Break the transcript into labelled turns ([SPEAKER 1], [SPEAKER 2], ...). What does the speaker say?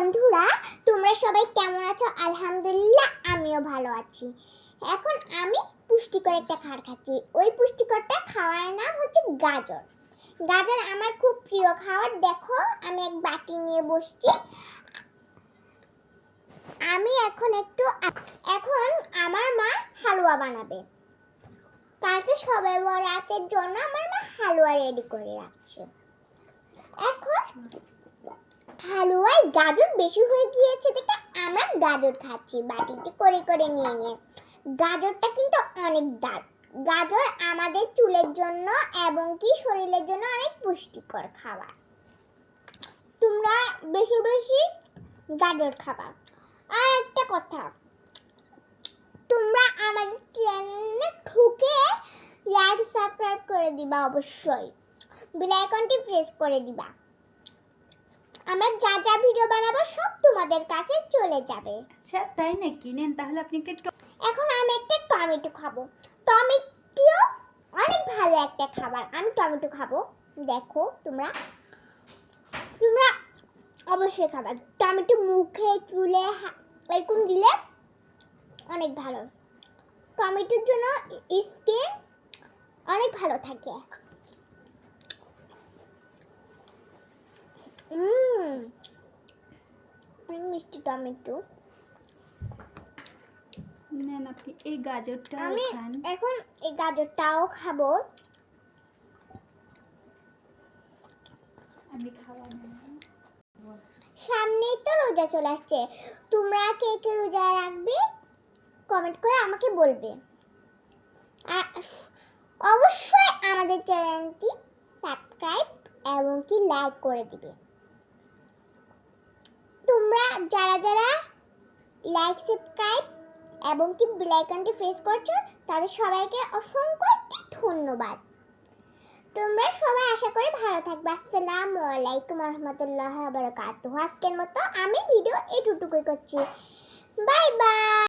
[SPEAKER 1] বন্ধুরা, তোমরা সবাই কেমন আছো? আলহামদুলিল্লাহ, আমিও ভালো আছি। এখন আমি পুষ্টিকর একটা খাবার খাচ্ছি। ওই পুষ্টিকরটা খাওয়ার নাম হচ্ছে গাজর। গাজর আমার খুব প্রিয় খাবার। দেখো, আমি এক বাটি নিয়ে বসছি। আমি এখন একটু এখন আমার মা হালুয়া বানাবে। কালকে সবাই বড় বরাতের জন্য আমার মা হালুয়া রেডি করে রাখছে। এখন হালুয়ায় গাজর বেশি হয়ে গিয়েছে দেখে আমরা গাজর খাচ্ছি বাটিতে করে করে নিয়ে নিয়ে। গাজরটা কিন্তু অনেক দার গাজর আমাদের চুলের জন্য এবং কি শরীরের জন্য অনেক পুষ্টিকর খাবার। তোমরা বেশি বেশি গাজর খাবা। আর একটা কথা, তোমরা আমাদের চ্যানেলে ঢুকে লাইক সাবস্ক্রাইব করে দিবা অবশ্যই। বেল আইকনটি প্রেস করে দিবা। আমরা যা যা ভিডিও বানাবো সব তোমাদের কাছে চলে যাবে।
[SPEAKER 2] আচ্ছা তাই নাকি? নেন তাহলে আপনি একটা
[SPEAKER 1] এখন আমি একটা টমেটো খাব। টমেটো অনেক ভালো একটা খাবার। আমি টমেটো খাব। দেখো তোমরা তোমরা অবশ্যই খাবা। টমেটো মুখে চুলে এরকম দিলে অনেক ভালো। টমেটোর জন্য স্কিন অনেক ভালো থাকে। মিষ্টি টমেটো?
[SPEAKER 2] নেন আপনি এই গাজরটা
[SPEAKER 1] আমি এখন এই গাজরটাও খাব।
[SPEAKER 2] আমি খাওয়া
[SPEAKER 1] সামনেই তো রোজা চলে আসছে। তোমরা কে কে রোজা রাখবে? কমেন্ট করে আমাকে বলবে। আর অবশ্যই আমাদের চ্যানেলটি সাবস্ক্রাইব এবং কি লাইক করে দিবে। তোমরা যারা যারা লাইক সাবস্ক্রাইব এবং কি বেল আইকনটি প্রেস করছ, তাদের সবাইকে অসংখ্য একটি ধন্যবাদ। তোমরা সবাই আশা করি ভালো থাকবে। আসসালামু আলাইকুম রহমতুল্লাহ আজকের মতো আমি ভিডিও এটুটুকুই করছি। Bye bye